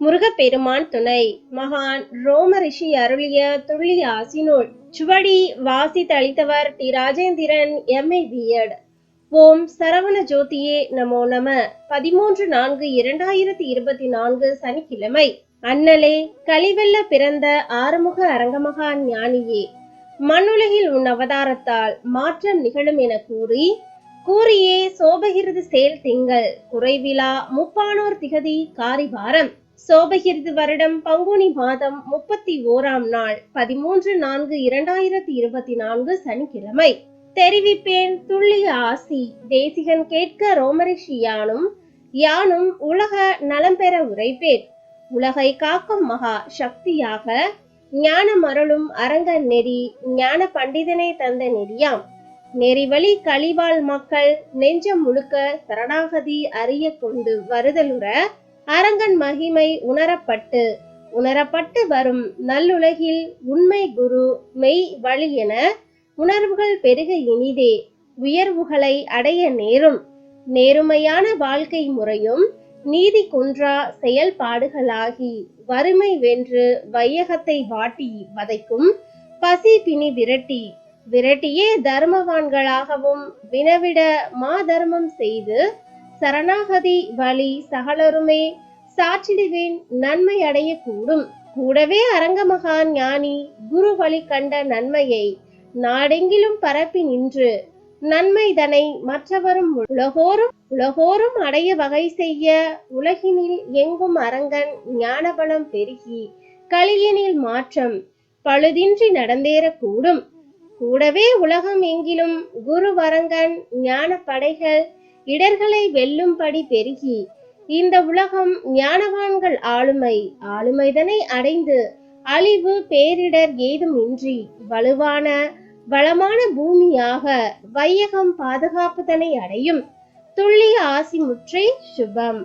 முருகப்பெருமான் துணை. மகான் ரோம ரிஷி அருளிய துள்ளி ஆசினூல். சுவடி வாசி தளித்தவர் டி ராஜேந்திரன் எம்ஏ பிஎட் ஓம் சரவண ஜோதியே நமோ நம. பதிமூன்று நான்கு இரண்டாயிரத்தி இருபத்தி நான்கு சனிக்கிழமை. அண்ணலே கலிவெல்ல பிறந்த ஆறுமுக அரங்கமகா ஞானியே. மண்ணுலகில் உன் அவதாரத்தால் மாற்றம் நிகழும் என கூறி கூறியே சோபகிருது செயல் திங்கள் குறைவிலா முப்பானோர் திகதி காரிவாரம் சோபகிருது வருடம் பங்குனி மாதம் முப்பத்தி ஓராம் நாள் பதிமூன்று நான்கு இரண்டாயிரத்தி இருபத்தி நான்கு சனிக்கிழமை. தெரிவிப்பேன் துல்லிய ஆசி தேசிகன் கேட்க ரோமரிஷி யானும் யானும் உலக நலம் பெற உரைப்பேன். உலகை காக்கும் மகா சக்தியாக ஞான மரளும் அரங்க நெறி ஞான பண்டிதனை தந்த நெறியாம். நெறிவழி கழிவாள் மக்கள் நெஞ்சம் முழுக்க சரணாகதி அறிய கொண்டு வருதலுற அரங்கன் மகிமை உணரப்பட்டு உணரப்பட்டு வரும் நல்லுலகில் உண்மை குரு மெய் வழி என உணர்வுகள் பெருக இனிதே. உயர்வுகளை அடைய நேரும் நேருமையான வாழ்க்கை முறையும் நீதி குன்றா செயல்பாடுகளாகி வறுமை வென்று வையகத்தை வாட்டி வதைக்கும் பசி பிணி விரட்டி விரட்டியே தர்மவான்களாகவும் வினவிட மா தர்மம் செய்து சரணாகதி வழி சகலருமே சாற்றிடுவேன் நன்மை அடைய கூடும் கூடவே அரங்கமகான் ஞானி குரு வழி கண்ட நன்மையை நாடெங்கிலும் பரப்பி நின்று நன்மைதனை மற்றவரும் உலகோரும் உலகோரும் அடைய வகை செய்ய உலகினில் எங்கும் அரங்கன் ஞானபலம் பெருகி கலியனில் மாற்றம் பழுதின்றி நடந்தேறக்கூடும். கூடவே உலகம் எங்கிலும் குரு வரங்கன் ஞான படைகள் இடர்களை வெல்லும்படி பெருகி இந்த உலகம் ஞானவான்கள் ஆளுமை ஆளுமைதனை அடைந்து அழிவு பேரிடர் ஏதும் இன்றி வலுவான வளமான பூமியாக வையகம் பாதுகாப்புதனை அடையும் துல்லிய ஆசி முற்றி சுபம்.